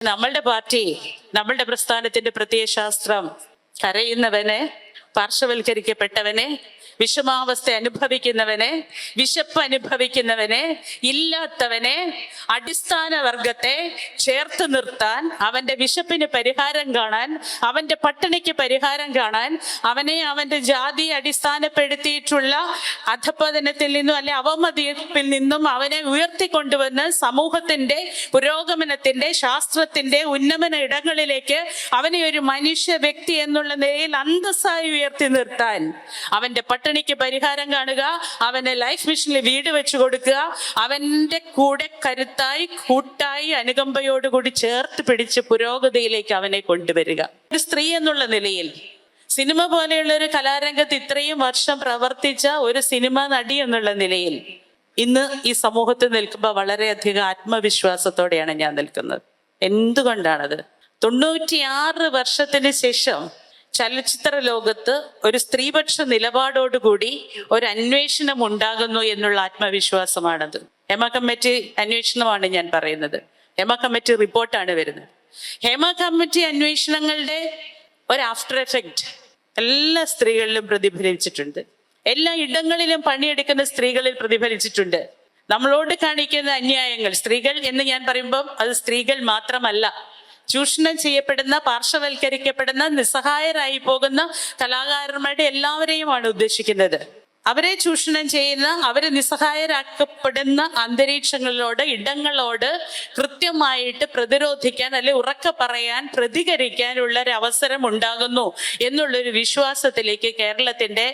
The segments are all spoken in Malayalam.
നമ്മളുടെ പാർട്ടി നമ്മളുടെ പ്രസ്ഥാനത്തിന്റെ പ്രത്യയശാസ്ത്രം കരയുന്നവനെ പാർശ്വവൽക്കരിക്കപ്പെട്ടവനെ വിഷമാവസ്ഥ അനുഭവിക്കുന്നവനെ വിശപ്പ് അനുഭവിക്കുന്നവനെ ഇല്ലാത്തവനെ അടിസ്ഥാന വർഗത്തെ ചേർത്ത് നിർത്താൻ അവന്റെ വിശപ്പിന് പരിഹാരം കാണാൻ അവന്റെ പട്ടിണിക്ക് പരിഹാരം കാണാൻ അവനെ അവന്റെ ജാതി അടിസ്ഥാനപ്പെടുത്തിയിട്ടുള്ള അധപ്പതനത്തിൽ നിന്നും അല്ലെ അവമതിപ്പിൽ നിന്നും അവനെ ഉയർത്തിക്കൊണ്ടുവന്ന് സമൂഹത്തിന്റെ പുരോഗമനത്തിന്റെ ശാസ്ത്രത്തിന്റെ ഉന്നമന ഇടങ്ങളിലേക്ക് അവനെ ഒരു മനുഷ്യ വ്യക്തി എന്നുള്ള നിലയിൽ അന്തസ്സായി ഉയർത്തി നിർത്താൻ അവന്റെ പട്ടിണിക്ക് പരിഹാരം കാണുക അവന്റെ ലൈഫ് മിഷനിൽ വീട് വെച്ചു കൊടുക്കുക അവന്റെ കൂടെ കരുത്തായി കൂട്ടായി അനുകമ്പയോടുകൂടി ചേർത്ത് പിടിച്ച് പുരോഗതിയിലേക്ക് അവനെ കൊണ്ടുവരിക. ഒരു സ്ത്രീ എന്നുള്ള നിലയിൽ സിനിമ പോലെയുള്ള ഒരു കലാരംഗത്ത് ഇത്രയും വർഷം പ്രവർത്തിച്ച ഒരു സിനിമ നടി എന്നുള്ള നിലയിൽ ഇന്ന് ഈ സമൂഹത്തിൽ നിൽക്കുമ്പോൾ വളരെയധികം ആത്മവിശ്വാസത്തോടെയാണ് ഞാൻ നിൽക്കുന്നത്. എന്തുകൊണ്ടാണത്? തൊണ്ണൂറ്റിയാറ് വർഷത്തിന് ശേഷം ചലച്ചിത്ര ലോകത്ത് ഒരു സ്ത്രീപക്ഷ നിലപാടോടുകൂടി ഒരു അന്വേഷണം ഉണ്ടാകുന്നു എന്നുള്ള ആത്മവിശ്വാസമാണത്. ഹേമ കമ്മിറ്റി അന്വേഷണമാണ് ഞാൻ പറയുന്നത്. ഹേമ കമ്മിറ്റി റിപ്പോർട്ടാണ് വരുന്നത്. ഹേമ കമ്മിറ്റി അന്വേഷണങ്ങളുടെ ഒരു ആഫ്റ്റർ എഫക്റ്റ് എല്ലാ സ്ത്രീകളിലും പ്രതിഫലിച്ചിട്ടുണ്ട്. എല്ലാ ഇടങ്ങളിലും പണിയെടുക്കുന്ന സ്ത്രീകളിൽ പ്രതിഫലിച്ചിട്ടുണ്ട്. നമ്മളോട് കാണിക്കുന്ന അന്യായങ്ങൾ സ്ത്രീകൾ എന്ന് ഞാൻ പറയുമ്പോൾ അത് സ്ത്രീകൾ മാത്രമല്ല. ചൂഷണം ചെയ്യപ്പെടുന്ന പാർശ്വവൽക്കരിക്കപ്പെടുന്ന നിസ്സഹായരായി പോകുന്ന കലാകാരന്മാരുടെ എല്ലാവരെയുമാണ് ഉദ്ദേശിക്കുന്നത്. അവരെ ചൂഷണം ചെയ്യുന്ന അവരെ നിസ്സഹായരാക്കപ്പെടുന്ന അന്തരീക്ഷങ്ങളോട് ഇടങ്ങളോട് കൃത്യമായിട്ട് പ്രതിരോധിക്കാൻ അല്ലെ ഉറക്ക പറയാൻ പ്രതികരിക്കാനുള്ള ഒരു അവസരം ഉണ്ടാകുന്നു എന്നുള്ളൊരു വിശ്വാസത്തിലേക്ക് കേരളത്തിന്റെ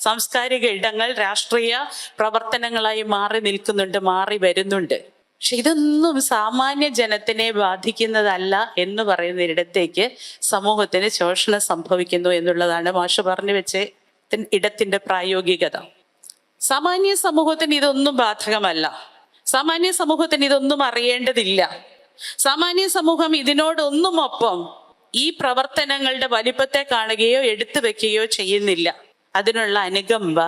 സാംസ്കാരിക ഇടങ്ങൾ രാഷ്ട്രീയ പ്രവർത്തനങ്ങളായി മാറി നിൽക്കുന്നുണ്ട് മാറി വരുന്നുണ്ട്. പക്ഷെ ഇതൊന്നും സാമാന്യ ജനത്തിനെ ബാധിക്കുന്നതല്ല എന്ന് പറയുന്നൊരിടത്തേക്ക് സമൂഹത്തിന് ശോഷണം സംഭവിക്കുന്നു എന്നുള്ളതാണ് മാഷ് പറഞ്ഞു വെച്ച ഇടത്തിന്റെ പ്രായോഗികത. സാമാന്യ സമൂഹത്തിന് ഇതൊന്നും ബാധകമല്ല. സാമാന്യ സമൂഹത്തിന് ഇതൊന്നും അറിയേണ്ടതില്ല. സാമാന്യ സമൂഹം ഇതിനോടൊന്നും ഒപ്പം ഈ പ്രവർത്തനങ്ങളുടെ വലിപ്പത്തെ കാണുകയോ എടുത്തു വെക്കുകയോ ചെയ്യുന്നില്ല. അതിനുള്ള അനുകമ്പ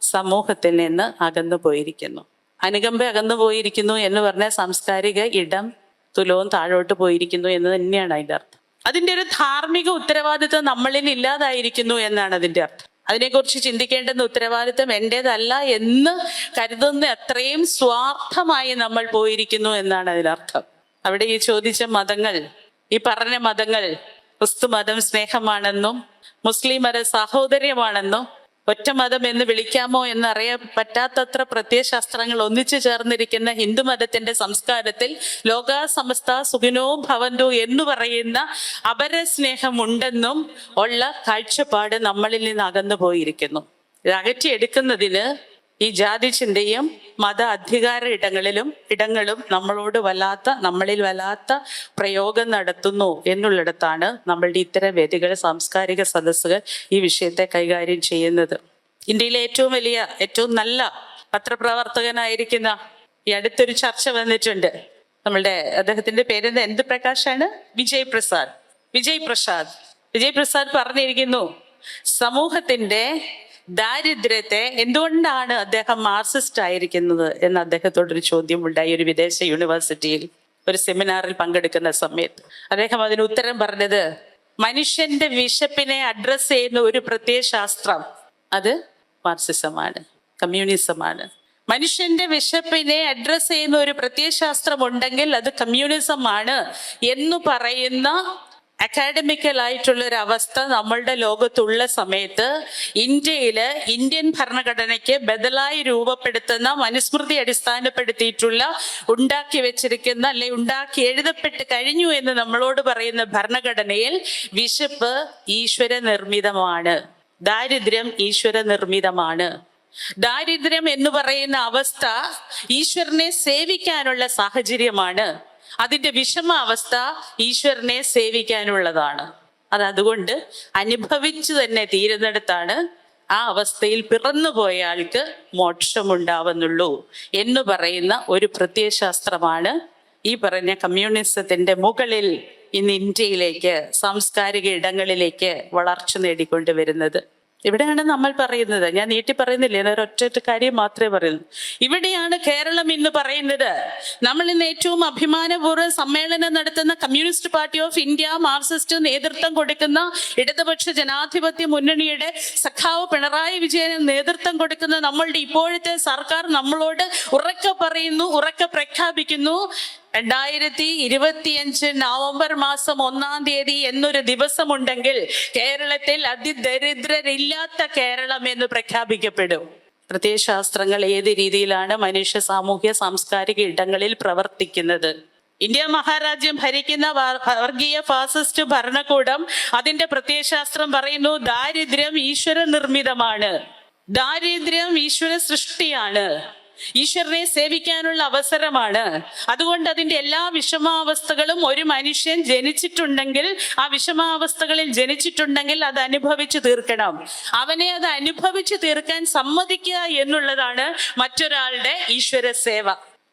സമൂഹത്തിൽ നിന്ന് അകന്നു പോയിരിക്കുന്നു അനുകമ്പ അകന്നു പോയിരിക്കുന്നു എന്ന് പറഞ്ഞ സാംസ്കാരിക ഇടം തുലവും താഴോട്ട് പോയിരിക്കുന്നു എന്ന് തന്നെയാണ് അതിന്റെ അർത്ഥം. അതിന്റെ ഒരു ധാർമ്മിക ഉത്തരവാദിത്വം നമ്മളിൽ ഇല്ലാതായിരിക്കുന്നു എന്നാണ് അതിന്റെ അർത്ഥം. അതിനെക്കുറിച്ച് ചിന്തിക്കേണ്ടുന്ന ഉത്തരവാദിത്വം എന്റേതല്ല എന്ന് കരുതുന്ന അത്രയും സ്വാർത്ഥമായി നമ്മൾ പോയിരിക്കുന്നു എന്നാണ് അതിനർത്ഥം അവിടെ ഈ ചോദിച്ച മതങ്ങൾ ഈ പറഞ്ഞ മതങ്ങൾ ക്രിസ്തു മതം സ്നേഹമാണെന്നും മുസ്ലിം മത സാഹോദര്യമാണെന്നും ഒറ്റ മതം എന്ന് വിളിക്കാമോ എന്നറിയാൻ പറ്റാത്തത്ര പ്രത്യയശാസ്ത്രങ്ങൾ ഒന്നിച്ചു ചേർന്നിരിക്കുന്ന ഹിന്ദു മതത്തിന്റെ സംസ്കാരത്തിൽ ലോക സമസ്ത സുഖിനോ ഭവന്തു എന്ന് പറയുന്ന അപരസ്നേഹമുണ്ടെന്നും ഉള്ള കാഴ്ചപ്പാട് നമ്മളിൽ നിന്ന് അകന്നു പോയിരിക്കുന്നു അകറ്റിയെടുക്കുന്നതിന് ഈ ജാതി ചിന്തയും മത അധികാര ഇടങ്ങളിലും ഇടങ്ങളും നമ്മളോട് വല്ലാത്ത നമ്മളിൽ വല്ലാത്ത പ്രയോഗം നടത്തുന്നു എന്നുള്ളിടത്താണ് നമ്മളുടെ ഇത്തരം വേദികൾ സാംസ്കാരിക സദസ്സുകൾ ഈ വിഷയത്തെ കൈകാര്യം ചെയ്യുന്നത്. ഇന്ത്യയിലെ ഏറ്റവും വലിയ ഏറ്റവും നല്ല പത്രപ്രവർത്തകനായിരിക്കുന്ന ഈ അടുത്തൊരു ചർച്ച വന്നിട്ടുണ്ട്. നമ്മളുടെ അദ്ദേഹത്തിന്റെ പേര് എന്ത് പ്രകാശാണ്? വിജയ് പ്രസാദ്. വിജയ് പ്രസാദ്. വിജയ് പ്രസാദ് പറഞ്ഞിരിക്കുന്നു സമൂഹത്തിന്റെ ദാരിദ്ര്യത്തെ എന്തുകൊണ്ടാണ് അദ്ദേഹം മാർസിസ്റ്റ് ആയിരിക്കുന്നത് എന്ന് ചോദ്യം ഉണ്ടായി ഒരു വിദേശ യൂണിവേഴ്സിറ്റിയിൽ ഒരു സെമിനാറിൽ പങ്കെടുക്കുന്ന സമയത്ത്. അദ്ദേഹം അതിന് ഉത്തരം പറഞ്ഞത് മനുഷ്യന്റെ വിശപ്പിനെ അഡ്രസ് ചെയ്യുന്ന ഒരു പ്രത്യയ ശാസ്ത്രം അത് മാർസിസമാണ് കമ്മ്യൂണിസമാണ്. മനുഷ്യന്റെ വിശപ്പിനെ അഡ്രസ് ചെയ്യുന്ന ഒരു പ്രത്യയശാസ്ത്രം ഉണ്ടെങ്കിൽ അത് കമ്മ്യൂണിസമാണ് എന്ന് പറയുന്ന അക്കാഡമിക്കൽ ആയിട്ടുള്ള ഒരു അവസ്ഥ നമ്മളുടെ ലോകത്തുള്ള സമയത്ത് ഇന്ത്യയിൽ ഇന്ത്യൻ ഭരണഘടനയ്ക്ക് ബദലായി രൂപപ്പെടുത്തുന്ന മനുസ്മൃതി അടിസ്ഥാനപ്പെടുത്തിയിട്ടുള്ള ഉണ്ടാക്കി വെച്ചിരിക്കുന്ന അല്ലെ ഉണ്ടാക്കി എഴുതപ്പെട്ട് കഴിഞ്ഞു എന്ന് നമ്മളോട് പറയുന്ന ഭരണഘടനയിൽ വിശപ്പ് ഈശ്വര നിർമ്മിതമാണ് ദാരിദ്ര്യം ഈശ്വര നിർമ്മിതമാണ് ദാരിദ്ര്യം എന്ന് പറയുന്ന അവസ്ഥ ഈശ്വരനെ സേവിക്കാനുള്ള സാഹചര്യമാണ്. അതിന്റെ വിഷമാവസ്ഥ ഈശ്വരനെ സേവിക്കാനുള്ളതാണ്. അത് അതുകൊണ്ട് അനുഭവിച്ചു തന്നെ തീരുന്നിടത്താണ് ആ അവസ്ഥയിൽ പിറന്നുപോയ ആൾക്ക് മോക്ഷമുണ്ടാവുന്നുള്ളൂ എന്ന് പറയുന്ന ഒരു പ്രത്യയശാസ്ത്രമാണ് ഈ പറഞ്ഞ കമ്മ്യൂണിസത്തിന്റെ മുകളിൽ ഇന്ന് ഇന്ത്യയിലേക്ക് സാംസ്കാരിക ഇടങ്ങളിലേക്ക് വളർച്ച നേടിക്കൊണ്ടുവരുന്നത്. ഇവിടെയാണ് നമ്മൾ പറയുന്നത്. ഞാൻ നീട്ടി പറയുന്നില്ല? ഞാൻ ഒരൊറ്റ കാര്യം മാത്രമേ പറയുന്നു. ഇവിടെയാണ് കേരളം ഇന്ന് പറയുന്നത്. നമ്മൾ ഇന്ന് ഏറ്റവും അഭിമാനപൂർവം സമ്മേളനം നടത്തുന്ന communist party of India Marxist നേതൃത്വം കൊടുക്കുന്ന ഇടതുപക്ഷ ജനാധിപത്യ മുന്നണിയുടെ സഖാവ് പിണറായി വിജയന് നേതൃത്വം കൊടുക്കുന്ന നമ്മളുടെ ഇപ്പോഴത്തെ സർക്കാർ നമ്മളോട് ഉറക്കെ പറയുന്നു ഉറക്കെ പ്രഖ്യാപിക്കുന്നു. രണ്ടായിരത്തി ഇരുപത്തിയഞ്ച് നവംബർ മാസം ഒന്നാം തീയതി എന്നൊരു ദിവസമുണ്ടെങ്കിൽ കേരളത്തിൽ അതിദരിദ്രരില്ലാത്ത കേരളം എന്ന് പ്രഖ്യാപിക്കപ്പെടും. പ്രത്യയശാസ്ത്രങ്ങൾ ഏത് രീതിയിലാണ് മനുഷ്യ സാമൂഹ്യ സാംസ്കാരിക ഇടങ്ങളിൽ പ്രവർത്തിക്കുന്നത്? ഇന്ത്യ മഹാരാജ്യം ഭരിക്കുന്ന വർഗീയ ഫാസിസ്റ്റ് ഭരണകൂടം അതിന്റെ പ്രത്യയശാസ്ത്രം പറയുന്നു ദാരിദ്ര്യം ഈശ്വര നിർമ്മിതമാണ് ദാരിദ്ര്യം ഈശ്വര സൃഷ്ടിയാണ് ഈശ്വരനെ സേവിക്കാനുള്ള അവസരമാണ്. അതുകൊണ്ട് അതിന്റെ എല്ലാ വിഷമാവസ്ഥകളും ഒരു മനുഷ്യൻ ജനിച്ചിട്ടുണ്ടെങ്കിൽ ആ വിഷമാവസ്ഥകളിൽ ജനിച്ചിട്ടുണ്ടെങ്കിൽ അത് അനുഭവിച്ചു തീർക്കണം. അവനെ അത് അനുഭവിച്ചു തീർക്കാൻ സമ്മതിക്കുക എന്നുള്ളതാണ് മറ്റൊരാളുടെ ഈശ്വര സേവ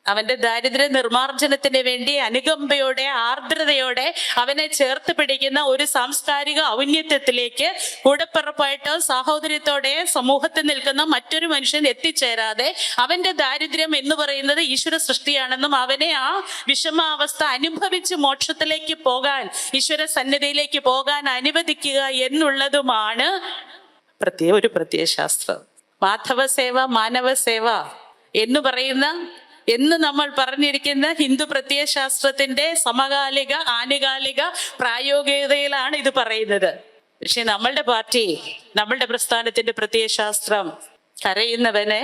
അവന്റെ ദാരിദ്ര്യ നിർമ്മാർജനത്തിന് വേണ്ടി അനുകമ്പയോടെ ആർദ്രതയോടെ അവനെ ചേർത്ത് പിടിക്കുന്ന ഒരു സാംസ്കാരിക ഔന്നത്യത്തിലേക്ക് കൂടപ്പിറപ്പായിട്ട് സാഹോദര്യത്തോടെ സമൂഹത്തിൽ നിൽക്കുന്ന മറ്റൊരു മനുഷ്യൻ എത്തിച്ചേരാതെ അവന്റെ ദാരിദ്ര്യം എന്ന് പറയുന്നത് ഈശ്വര സൃഷ്ടിയാണെന്നും അവനെ ആ വിഷമാവസ്ഥ അനുഭവിച്ച് മോക്ഷത്തിലേക്ക് പോകാൻ ഈശ്വര സന്നിധിയിലേക്ക് പോകാൻ അനുവദിക്കുക എന്നുള്ളതുമാണ് പ്രത്യേക ഒരു പ്രത്യയശാസ്ത്രം. മാധവ സേവ മാനവ സേവ എന്ന് പറയുന്ന എന്ന് നമ്മൾ പറഞ്ഞിരിക്കുന്ന ഹിന്ദു പ്രത്യയശാസ്ത്രത്തിന്റെ സമകാലിക ആനുകാലിക പ്രായോഗികതയിലാണ് ഇത് പറയുന്നത്. പക്ഷെ നമ്മളുടെ പാർട്ടി നമ്മളുടെ പ്രസ്ഥാനത്തിന്റെ പ്രത്യയശാസ്ത്രം കരയുന്നവനെ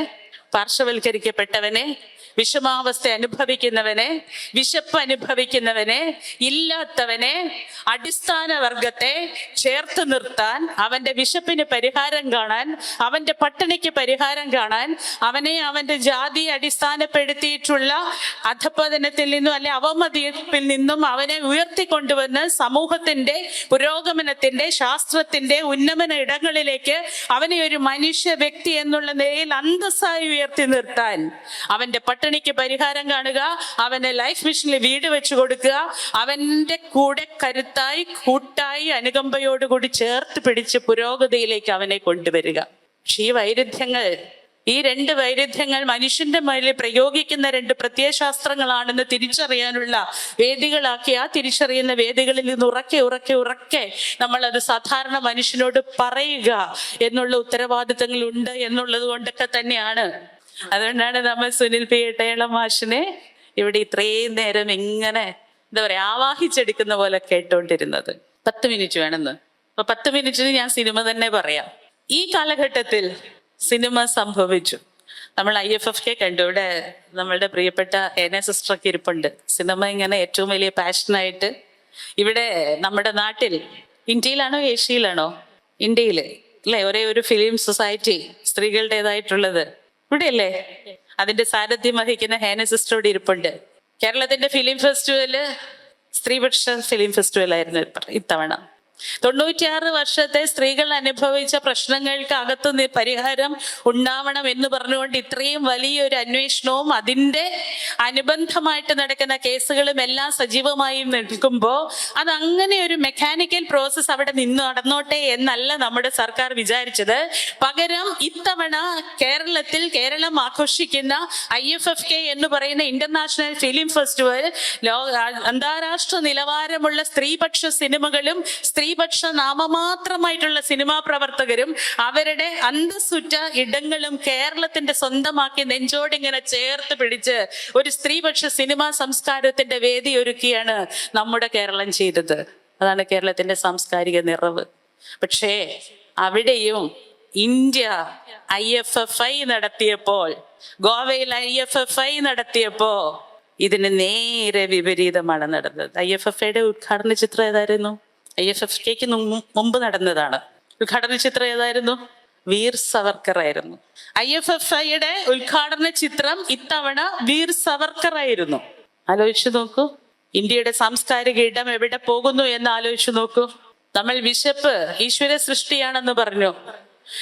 പാർശ്വവൽക്കരിക്കപ്പെട്ടവനെ വിഷമാവസ്ഥ അനുഭവിക്കുന്നവനെ വിശപ്പ് അനുഭവിക്കുന്നവനെ ഇല്ലാത്തവനെ അടിസ്ഥാന വർഗത്തെ ചേർത്ത് നിർത്താൻ അവന്റെ വിശപ്പിന് പരിഹാരം കാണാൻ അവന്റെ പട്ടിണിക്ക് പരിഹാരം കാണാൻ അവനെ അവന്റെ ജാതി അടിസ്ഥാനപ്പെടുത്തിയിട്ടുള്ള അധപ്പതനത്തിൽ നിന്നും അല്ലെ അവമതിപ്പിൽ നിന്നും അവനെ ഉയർത്തിക്കൊണ്ടുവന്ന് സമൂഹത്തിന്റെ പുരോഗമനത്തിന്റെ ശാസ്ത്രത്തിന്റെ ഉന്നമന ഇടങ്ങളിലേക്ക് അവനെ ഒരു മനുഷ്യ വ്യക്തി എന്നുള്ള നിലയിൽ അന്തസ്സായി ഉയർത്തി നിർത്താൻ അവന്റെ പട്ടിണിക്ക് പരിഹാരം കാണുക അവന്റെ ലൈഫ് മിഷനിൽ വീട് വെച്ചു കൊടുക്കുക അവന്റെ കൂടെ കരുത്തായി കൂട്ടായി അനുകമ്പയോടുകൂടി ചേർത്ത് പിടിച്ച് പുരോഗതിയിലേക്ക് അവനെ കൊണ്ടുവരിക. പക്ഷെ ഈ വൈരുദ്ധ്യങ്ങൾ ഈ രണ്ട് വൈരുദ്ധ്യങ്ങൾ മനുഷ്യന്റെ മേലിൽ പ്രയോഗിക്കുന്ന രണ്ട് പ്രത്യയശാസ്ത്രങ്ങളാണെന്ന് തിരിച്ചറിയാനുള്ള വേദികളാക്കി ആ തിരിച്ചറിയുന്ന വേദികളിൽ നിന്ന് ഉറക്കെ ഉറക്കെ ഉറക്കെ നമ്മൾ അത് സാധാരണ മനുഷ്യനോട് പറയുക എന്നുള്ള ഉത്തരവാദിത്തങ്ങൾ ഉണ്ട് എന്നുള്ളത് കൊണ്ടൊക്കെ തന്നെയാണ് അതുകൊണ്ടാണ് നമ്മൾ സുനിൽ പി ഇട്ടയള മാഷിനെ ഇവിടെ ഇത്രയും നേരം ഇങ്ങനെ എന്താ പറയാ ആവാഹിച്ചെടുക്കുന്ന പോലെ കേട്ടോണ്ടിരുന്നത്. പത്ത് മിനിറ്റ് വേണമെന്ന് അപ്പൊ പത്ത് മിനിറ്റിന് ഞാൻ സിനിമ തന്നെ പറയാം. ഈ കാലഘട്ടത്തിൽ സിനിമ സംഭവിച്ചു. നമ്മൾ ഐ എഫ് എഫ് കെ കണ്ടു. ഇവിടെ നമ്മളുടെ പ്രിയപ്പെട്ട എന സിസ്റ്ററൊക്കെ ഇരിപ്പുണ്ട്. സിനിമ ഇങ്ങനെ ഏറ്റവും വലിയ പാഷനായിട്ട് ഇവിടെ നമ്മുടെ നാട്ടിൽ ഇന്ത്യയിലാണോ ഏഷ്യയിലാണോ? ഇന്ത്യയിൽ അല്ലേ? ഒരേ ഒരു ഫിലിം സൊസൈറ്റി സ്ത്രീകളുടേതായിട്ടുള്ളത്. ഇവിടെയല്ലേ? അതിന്റെ സാരഥ്യം വഹിക്കുന്ന ഹേന സിസ്റ്ററോട് ഇരിപ്പുണ്ട്. കേരളത്തിന്റെ ഫിലിം ഫെസ്റ്റിവൽ സ്ത്രീപക്ഷ ഫിലിം ഫെസ്റ്റിവൽ ആയിരുന്നു ഇത്തവണ. തൊണ്ണൂറ്റിയാറ് വർഷത്തെ സ്ത്രീകൾ അനുഭവിച്ച പ്രശ്നങ്ങൾക്ക് അകത്ത് പരിഹാരം ഉണ്ടാവണം എന്ന് പറഞ്ഞുകൊണ്ട് ഇത്രയും വലിയൊരു അന്വേഷണവും അതിന്റെ അനുബന്ധമായിട്ട് നടക്കുന്ന കേസുകളും എല്ലാം സജീവമായി നിൽക്കുമ്പോൾ അത് അങ്ങനെ ഒരു മെക്കാനിക്കൽ പ്രോസസ്സ് അവിടെ നിന്ന് നടന്നോട്ടെ എന്നല്ല നമ്മുടെ സർക്കാർ വിചാരിച്ചത്. പകരം ഇത്തവണ കേരളത്തിൽ കേരളം ആഘോഷിക്കുന്ന ഐ എഫ് എഫ് കെ എന്ന് പറയുന്ന ഇന്റർനാഷണൽ ഫിലിം ഫെസ്റ്റിവൽ ലോക അന്താരാഷ്ട്ര നിലവാരമുള്ള സ്ത്രീപക്ഷ സിനിമകളും സ്ത്രീപക്ഷ നാമമാത്രമായിട്ടുള്ള സിനിമാ പ്രവർത്തകരും അവരുടെ അന്തസ്സുറ്റ ഇടങ്ങളും കേരളത്തിന്റെ സ്വന്തമാക്കി നെഞ്ചോടിങ്ങനെ ചേർത്ത് പിടിച്ച് ഒരു സ്ത്രീപക്ഷ സിനിമാ സംസ്കാരത്തിന്റെ വേദി ഒരുക്കിയാണ് നമ്മുടെ കേരളം ചെയ്തത്. അതാണ് കേരളത്തിന്റെ സാംസ്കാരിക നിറവ്. പക്ഷേ അവിടെയും India I F F I നടത്തിയപ്പോൾ ഗോവയിൽ ഐ എഫ് എഫ് ഐ നടത്തിയപ്പോ ഇതിന് നേരെ വിപരീതമാണ് നടന്നത്. ഐ എഫ് എഫ് ഐയുടെ ഉദ്ഘാടന ചിത്രം ഏതായിരുന്നു? ഐ എഫ് എഫ് കെക്ക് മുമ്പ് നടന്നതാണ്. ഉദ്ഘാടന ചിത്രം ഏതായിരുന്നു? വീർ സവർക്കർ ആയിരുന്നു ഐ എഫ് എഫ് ഐയുടെ ഉദ്ഘാടന ചിത്രം ഇത്തവണ വീർ സവർക്കർ ആയിരുന്നു ആലോചിച്ചു നോക്കൂ ഇന്ത്യയുടെ സാംസ്കാരിക ഇടം എവിടെ പോകുന്നു എന്ന് ആലോചിച്ചു നോക്കൂ. നമ്മൾ വിശപ്പ് ഈശ്വര സൃഷ്ടിയാണെന്ന് പറഞ്ഞു.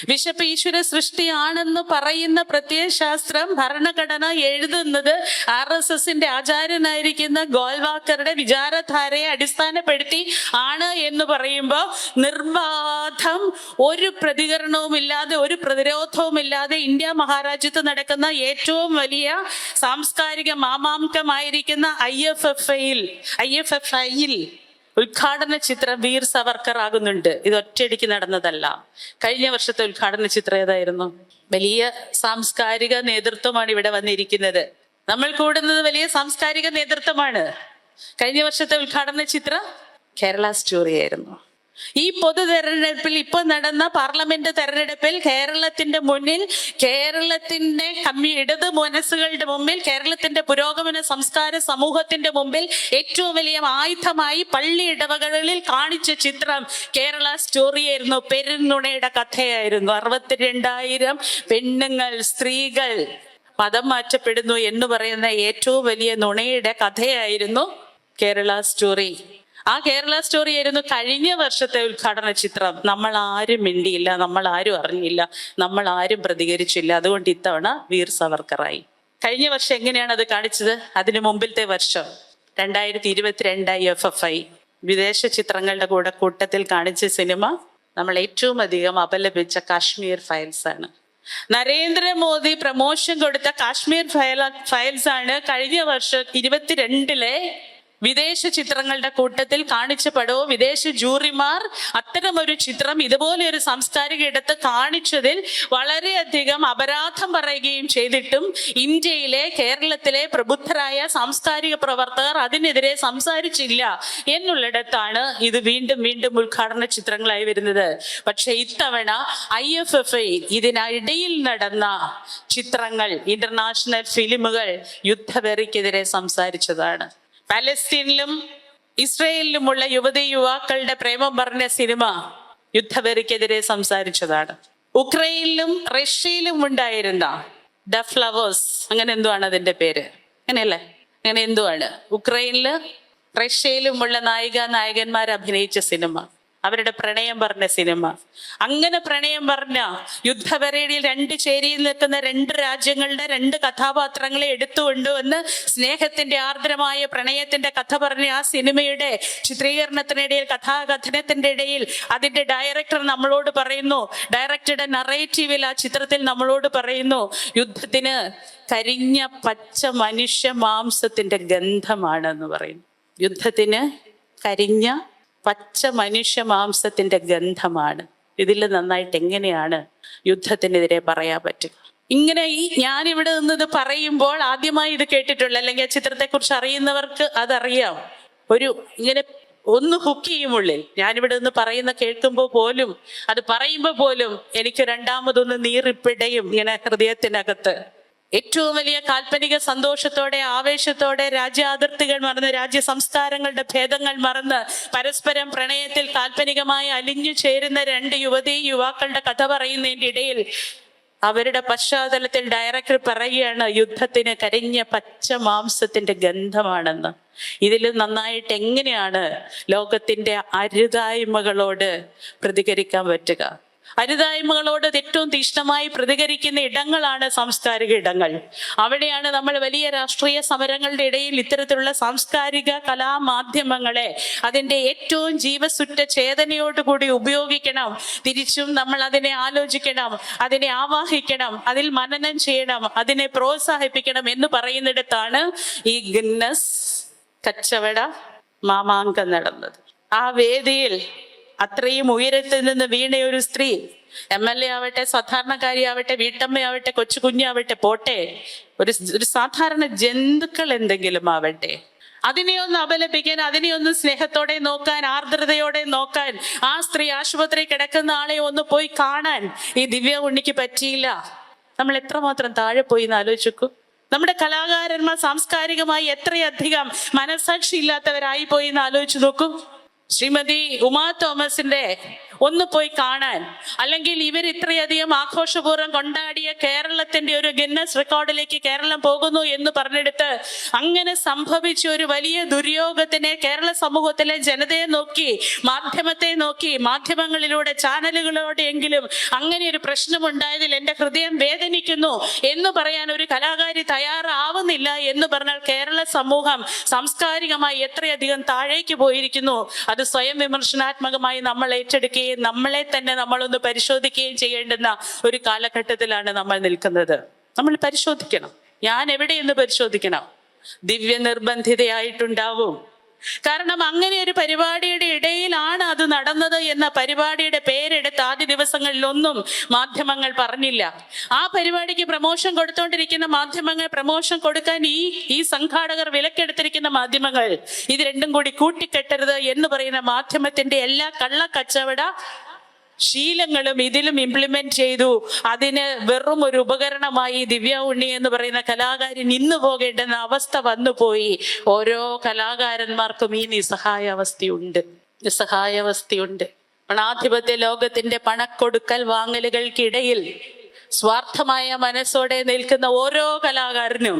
വിശപ്പ് ഈശ്വര സൃഷ്ടിയാണെന്ന് പറയുന്ന പ്രത്യയശാസ്ത്രം ഭരണഘടന എഴുതുന്നത് ആർ എസ് എസിന്റെ ആചാര്യനായിരിക്കുന്ന ഗോൾവാക്കറുടെ വിചാരധാരയെ അടിസ്ഥാനപ്പെടുത്തി ആണ് എന്ന് പറയുമ്പോൾ നിർബാധം ഒരു പ്രതികരണവും ഇല്ലാതെ ഒരു പ്രതിരോധവും ഇല്ലാതെ ഇന്ത്യ മഹാരാജ്യത്ത് നടക്കുന്ന ഏറ്റവും വലിയ സാംസ്കാരിക മാമാങ്കമായിരിക്കുന്ന ഐ എഫ് എഫ് ഐയിൽ ഐ എഫ് എഫ് ഐയിൽ ഉദ്ഘാടന ചിത്രം വീർ സവർക്കർ ആകുന്നുണ്ട്. ഇത് ഒറ്റയടിക്ക് നടന്നതല്ല. കഴിഞ്ഞ വർഷത്തെ ഉദ്ഘാടന ചിത്രം ഏതായിരുന്നു? വലിയ സാംസ്കാരിക നേതൃത്വമാണ് ഇവിടെ വന്നിരിക്കുന്നത്. നമ്മൾ കൂടുന്നത് വലിയ സാംസ്കാരിക നേതൃത്വമാണ്. കഴിഞ്ഞ വർഷത്തെ ഉദ്ഘാടന ചിത്രം കേരള സ്റ്റോറി ആയിരുന്നു. ഈ പൊതു തെരഞ്ഞെടുപ്പിൽ ഇപ്പൊ നടന്ന പാർലമെന്റ് തെരഞ്ഞെടുപ്പിൽ കേരളത്തിന്റെ മുന്നിൽ കേരളത്തിന്റെ കമ്മ്യൂ ഇടത് മനസ്സുകളുടെ മുമ്പിൽ കേരളത്തിന്റെ പുരോഗമന സംസ്കാര സമൂഹത്തിന്റെ മുമ്പിൽ ഏറ്റവും വലിയ ആയുധമായി പള്ളി ഇടവകളിൽ കാണിച്ച ചിത്രം കേരള സ്റ്റോറിയായിരുന്നു. പെരുന്നുണയുടെ കഥയായിരുന്നു. അറുപത്തിരണ്ടായിരം പെണ്ണുങ്ങൾ സ്ത്രീകൾ മതം മാറ്റപ്പെടുന്നു എന്ന് പറയുന്ന ഏറ്റവും വലിയ നുണയുടെ കഥയായിരുന്നു കേരള സ്റ്റോറി. ആ കേരള സ്റ്റോറി ആയിരുന്നു കഴിഞ്ഞ വർഷത്തെ ഉദ്ഘാടന ചിത്രം. നമ്മൾ ആരും മിണ്ടിയില്ല നമ്മൾ ആരും അറിഞ്ഞില്ല നമ്മൾ ആരും പ്രതികരിച്ചില്ല. അതുകൊണ്ട് ഇത്തവണ വീർ സവർക്കറായി. കഴിഞ്ഞ വർഷം എങ്ങനെയാണ് അത് കാണിച്ചത്? അതിന് മുമ്പിലത്തെ വർഷം രണ്ടായിരത്തി ഇരുപത്തിരണ്ടായി എഫ് എഫ് ഐ വിദേശ ചിത്രങ്ങളുടെ കൂടെ കൂട്ടത്തിൽ കാണിച്ച സിനിമ നമ്മൾ ഏറ്റവും അധികം അപലപിച്ച കാശ്മീർ ഫയൽസ് ആണ്. നരേന്ദ്രമോദി പ്രമോഷൻ കൊടുത്ത കാശ്മീർ ഫയൽ ഫയൽസ് ആണ് കഴിഞ്ഞ വർഷം ഇരുപത്തിരണ്ടിലെ വിദേശ ചിത്രങ്ങളുടെ കൂട്ടത്തിൽ കാണിച്ചപ്പെടോ വിദേശ ജൂറിമാർ അത്തരം ഒരു ചിത്രം ഇതുപോലെ ഒരു സാംസ്കാരിക ഇടത്ത് കാണിച്ചതിൽ വളരെയധികം അപരാധം പറയുകയും ചെയ്തിട്ടും ഇന്ത്യയിലെ കേരളത്തിലെ പ്രബുദ്ധരായ സാംസ്കാരിക പ്രവർത്തകർ അതിനെതിരെ സംസാരിച്ചില്ല എന്നുള്ളിടത്താണ് ഇത് വീണ്ടും വീണ്ടും ഉദ്ഘാടന ചിത്രങ്ങളായി വരുന്നത്. പക്ഷെ ഇത്തവണ ഐ എഫ് എഫ് ഐ ഇതിനിടയിൽ നടന്ന ചിത്രങ്ങൾ ഇന്റർനാഷണൽ ഫിലിമുകൾ യുദ്ധവെറിക്കെതിരെ സംസാരിച്ചതാണ്. പാലസ്തീനിലും ഇസ്രയേലിലുമുള്ള യുവതി യുവാക്കളുടെ പ്രേമം പറഞ്ഞ സിനിമ യുദ്ധവെറിക്കെതിരെ സംസാരിച്ചതാണ്. ഉക്രൈനിലും റഷ്യയിലും ഉണ്ടായിരുന്ന ദ ഫ്ലവേഴ്സ്. അങ്ങനെ എന്തുവാണ് അതിന്റെ പേര്? അങ്ങനെയല്ലേ? അങ്ങനെ എന്തുവാണ്? ഉക്രൈനിൽ റഷ്യയിലുമുള്ള നായിക നായകന്മാർ അഭിനയിച്ച സിനിമ. അവരുടെ പ്രണയം പറഞ്ഞ സിനിമ. അങ്ങനെ പ്രണയം പറഞ്ഞ യുദ്ധപരേഡിയിൽ രണ്ട് ചേരിയിൽ നിൽക്കുന്ന രണ്ട് രാജ്യങ്ങളുടെ രണ്ട് കഥാപാത്രങ്ങളെ എടുത്തുകൊണ്ടുവന്ന് സ്നേഹത്തിന്റെ ആർദ്രമായ പ്രണയത്തിന്റെ കഥ പറഞ്ഞ ആ സിനിമയുടെ ചിത്രീകരണത്തിനിടയിൽ കഥാകഥനത്തിന്റെ ഇടയിൽ അതിന്റെ ഡയറക്ടർ നമ്മളോട് പറയുന്നു. ഡയറക്ടറുടെ നറേറ്റീവിൽ ആ ചിത്രത്തിൽ നമ്മളോട് പറയുന്നു യുദ്ധത്തിന് കരിഞ്ഞ പച്ച മനുഷ്യ മാംസത്തിന്റെ ഗന്ധമാണെന്ന് പറയുന്നു. യുദ്ധത്തിന് കരിഞ്ഞ പച്ച മനുഷ്യ മാംസത്തിന്റെ ഗന്ധമാണ്. ഇതിൽ നന്നായിട്ട് എങ്ങനെയാണ് യുദ്ധത്തിനെതിരെ പറയാൻ പറ്റുക? ഇങ്ങനെ ഈ ഞാൻ ഇവിടെ നിന്ന് ഇത് പറയുമ്പോൾ ആദ്യമായി ഇത് കേട്ടിട്ടുള്ള അല്ലെങ്കിൽ ആ ചിത്രത്തെക്കുറിച്ച് അറിയുന്നവർക്ക് അതറിയാം. ഒരു ഇങ്ങനെ ഒന്ന് ഹുക്ക് ചെയ്യുമുള്ളിൽ ഞാനിവിടെ നിന്ന് പറയുന്ന കേൾക്കുമ്പോൾ പോലും അത് പറയുമ്പോൾ പോലും എനിക്ക് രണ്ടാമതൊന്ന് നീറിപ്പിടയും ഇങ്ങനെ ഹൃദയത്തിനകത്ത്. ഏറ്റവും വലിയ കാൽപ്പനിക സന്തോഷത്തോടെ ആവേശത്തോടെ രാജ്യാതിർത്തികൾ മറന്ന് രാജ്യ സംസ്കാരങ്ങളുടെ ഭേദങ്ങൾ മറന്ന് പരസ്പരം പ്രണയത്തിൽ കാൽപ്പനികമായി അലിഞ്ഞു ചേരുന്ന രണ്ട് യുവതി യുവാക്കളുടെ കഥ പറയുന്നതിന്റെ ഇടയിൽ അവരുടെ പശ്ചാത്തലത്തിൽ ഡയറക്ടർ പറയുകയാണ് യുദ്ധത്തിന് കരിഞ്ഞ പച്ച മാംസത്തിന്റെ ഗന്ധമാണെന്ന്. ഇതിൽ നന്നായിട്ട് എങ്ങനെയാണ് ലോകത്തിന്റെ അരുതായ്മകളോട് പ്രതികരിക്കാൻ പറ്റുക? അരുതായ്മകളോട് ഏറ്റവും തീഷ്ണമായി പ്രതികരിക്കുന്ന ഇടങ്ങളാണ് സാംസ്കാരിക ഇടങ്ങൾ. അവിടെയാണ് നമ്മൾ വലിയ രാഷ്ട്രീയ സമരങ്ങളുടെ ഇടയിൽ ഇത്തരത്തിലുള്ള സാംസ്കാരിക കലാമാധ്യമങ്ങളെ അതിന്റെ ഏറ്റവും ജീവസുറ്റ ചേതനയോടുകൂടി ഉപയോഗിക്കണം. തിരിച്ചും നമ്മൾ അതിനെ ആലോചിക്കണം അതിനെ ആവാഹിക്കണം അതിൽ മനനം ചെയ്യണം അതിനെ പ്രോത്സാഹിപ്പിക്കണം എന്ന് പറയുന്നിടത്താണ് ഈ ഗിന്നസ് കച്ചവട മാമാങ്കം നടന്നത്. ആ വേദിയിൽ അത്രയും ഉയരത്തിൽ നിന്ന് വീണ ഒരു സ്ത്രീ എം എൽ എ ആവട്ടെ സാധാരണക്കാരിയാവട്ടെ വീട്ടമ്മയാവട്ടെ കൊച്ചു കുഞ്ഞാവട്ടെ പോട്ടെ. ഒരു ഒരു സാധാരണ ജന്തുക്കൾ എന്തെങ്കിലും ആവട്ടെ. അതിനെ ഒന്ന് അപലപിക്കാൻ അതിനെ ഒന്ന് സ്നേഹത്തോടെ നോക്കാൻ ആർദ്രതയോടെ നോക്കാൻ ആ സ്ത്രീ ആശുപത്രി കിടക്കുന്ന ആളെ ഒന്ന് പോയി കാണാൻ ഈ ദിവ്യ ഉണ്ണിക്ക് പറ്റിയില്ല. നമ്മൾ എത്രമാത്രം താഴെ പോയി എന്ന് ആലോചിക്കൂ നമ്മുടെ കലാകാരന്മാർ സാംസ്കാരികമായി എത്രയധികം മനസാക്ഷി ഇല്ലാത്തവരായി പോയി എന്ന് ആലോചിച്ച് നോക്കൂ. ശ്രീമതി ഉമാ തോമസിന്റെ ഒന്ന് പോയി കാണാൻ. അല്ലെങ്കിൽ ഇവർ ഇത്രയധികം ആഘോഷപൂർവം കൊണ്ടാടിയ കേരളത്തിന്റെ ഒരു ഗിന്നസ് റെക്കോർഡിലേക്ക് കേരളം പോകുന്നു എന്ന് പറഞ്ഞെടുത്ത് അങ്ങനെ സംഭവിച്ച ഒരു വലിയ ദുര്യോഗത്തിനെ കേരള സമൂഹത്തിലെ ജനതയെ നോക്കി മാധ്യമത്തെ നോക്കി മാധ്യമങ്ങളിലൂടെ ചാനലുകളോടെയെങ്കിലും അങ്ങനെ ഒരു പ്രശ്നമുണ്ടായതിൽ എന്റെ ഹൃദയം വേദനിക്കുന്നു എന്ന് പറയാൻ ഒരു കലാകാരി തയ്യാറാവുന്നില്ല എന്ന് പറഞ്ഞാൽ കേരള സമൂഹം സാംസ്കാരികമായി എത്രയധികം താഴേക്ക് പോയിരിക്കുന്നു. അത് സ്വയം വിമർശനാത്മകമായി നമ്മൾ ഏറ്റെടുക്കുകയും നമ്മളെ തന്നെ നമ്മളൊന്ന് പരിശോധിക്കുകയും ചെയ്യേണ്ടുന്ന ഒരു കാലഘട്ടത്തിലാണ് നമ്മൾ നിൽക്കുന്നത്. നമ്മൾ പരിശോധിക്കണം. ഞാൻ എവിടെയെന്ന് പരിശോധിക്കണം? ദിവ്യ നിർബന്ധിതയായിട്ടുണ്ടാവും കാരണം അങ്ങനെ ഒരു പരിപാടിയുടെ ഇടയിലാണ് അത് നടന്നത് എന്ന പരിപാടിയുടെ പേരെടുത്ത് ആദ്യ ദിവസങ്ങളിലൊന്നും മാധ്യമങ്ങൾ പറഞ്ഞില്ല. ആ പരിപാടിക്ക് പ്രമോഷൻ കൊടുത്തോണ്ടിരിക്കുന്ന മാധ്യമങ്ങൾ പ്രമോഷൻ കൊടുക്കാൻ ഈ ഈ സംഘാടകർ വിലക്കെടുത്തിരിക്കുന്ന മാധ്യമങ്ങൾ ഇത് രണ്ടും കൂടി കൂട്ടിക്കെട്ടരുത് എന്ന് പറയുന്ന മാധ്യമത്തിന്റെ എല്ലാ കള്ളക്കച്ചവട ശീലങ്ങളും ഇതിലും ഇംപ്ലിമെന്റ് ചെയ്തു. അതിന് വെറും ഒരു ഉപകരണമായി ദിവ്യ ഉണ്ണി എന്ന് പറയുന്ന കലാകാരൻ ഇന്ന് പോകേണ്ടെന്ന അവസ്ഥ വന്നുപോയി ഓരോ കലാകാരന്മാർക്കും ഈ നിസ്സഹായ അവസ്ഥയുണ്ട്. നിസ്സഹായ അവസ്ഥയുണ്ട്. പണാധിപത്യ ലോകത്തിന്റെ പണക്കൊടുക്കൽ വാങ്ങലുകൾക്കിടയിൽ സ്വാർത്ഥമായ മനസ്സോടെ നിൽക്കുന്ന ഓരോ കലാകാരനും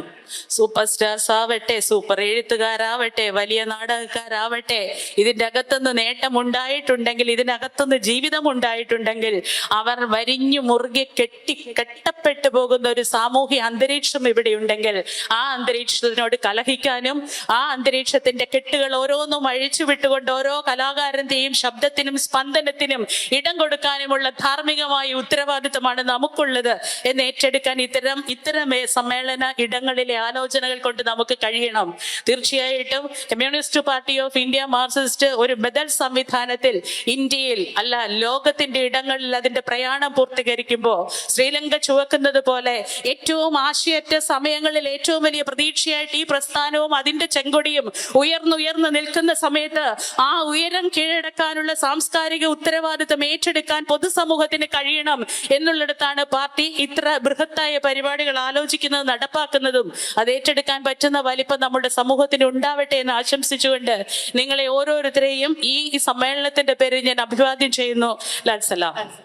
സൂപ്പർ സ്റ്റാർസ് ആവട്ടെ സൂപ്പർ എഴുത്തുകാരാവട്ടെ വലിയ നാടകക്കാരാവട്ടെ ഇതിന്റെ അകത്തുനിന്ന് നേട്ടം ഉണ്ടായിട്ടുണ്ടെങ്കിൽ ഇതിനകത്തുനിന്ന് ജീവിതം ഉണ്ടായിട്ടുണ്ടെങ്കിൽ അവർ വരിഞ്ഞു മുറുകെ കെട്ടി കെട്ടപ്പെട്ടു പോകുന്ന ഒരു സാമൂഹ്യ അന്തരീക്ഷം ഇവിടെ ഉണ്ടെങ്കിൽ ആ അന്തരീക്ഷത്തിനോട് കലഹിക്കാനും ആ അന്തരീക്ഷത്തിന്റെ കെട്ടുകൾ ഓരോന്നും അഴിച്ചു വിട്ടുകൊണ്ട് ഓരോ കലാകാരന്റെയും ശബ്ദത്തിനും സ്പന്ദനത്തിനും ഇടം കൊടുക്കാനുമുള്ള ധാർമ്മികമായ ഉത്തരവാദിത്തമാണ് നമുക്കുള്ളത്. എന്ന് ഏറ്റെടുക്കാൻ ഇത്തരം ഇത്തരം സമ്മേളന ഇടങ്ങളിലെ ആലോചനകൾ കൊണ്ട് നമുക്ക് കഴിയണം. തീർച്ചയായിട്ടും communist party of India Marxist ഒരു ബദൽ സംവിധാനത്തിൽ ഇന്ത്യയിൽ അല്ല ലോകത്തിന്റെ ഇടങ്ങളിൽ അതിന്റെ പ്രയാണം പൂർത്തീകരിക്കുമ്പോൾ ശ്രീലങ്ക ചുവക്കുന്നത് പോലെ ഏറ്റവും ആശയറ്റ സമയങ്ങളിൽ ഏറ്റവും വലിയ പ്രതീക്ഷയായിട്ട് ഈ പ്രസ്ഥാനവും അതിന്റെ ചെങ്കൊടിയും ഉയർന്നുയർന്ന് നിൽക്കുന്ന സമയത്ത് ആ ഉയരം കീഴടക്കാനുള്ള സാംസ്കാരിക ഉത്തരവാദിത്തം ഏറ്റെടുക്കാൻ പൊതുസമൂഹത്തിന് കഴിയണം എന്നുള്ളിടത്താണ് പാർട്ടി ഇത്ര ബൃഹത്തായ പരിപാടികൾ ആലോചിക്കുന്നത് നടപ്പാക്കുന്നതും അത് ഏറ്റെടുക്കാൻ പറ്റുന്ന വലിപ്പം നമ്മുടെ സമൂഹത്തിന് ഉണ്ടാവട്ടെ എന്ന് ആശംസിച്ചുകൊണ്ട് നിങ്ങളെ ഓരോരുത്തരെയും ഈ സമ്മേളനത്തിന്റെ പേരിൽ ഞാൻ അഭിവാദ്യം ചെയ്യുന്നു. ലാൽ സലാം.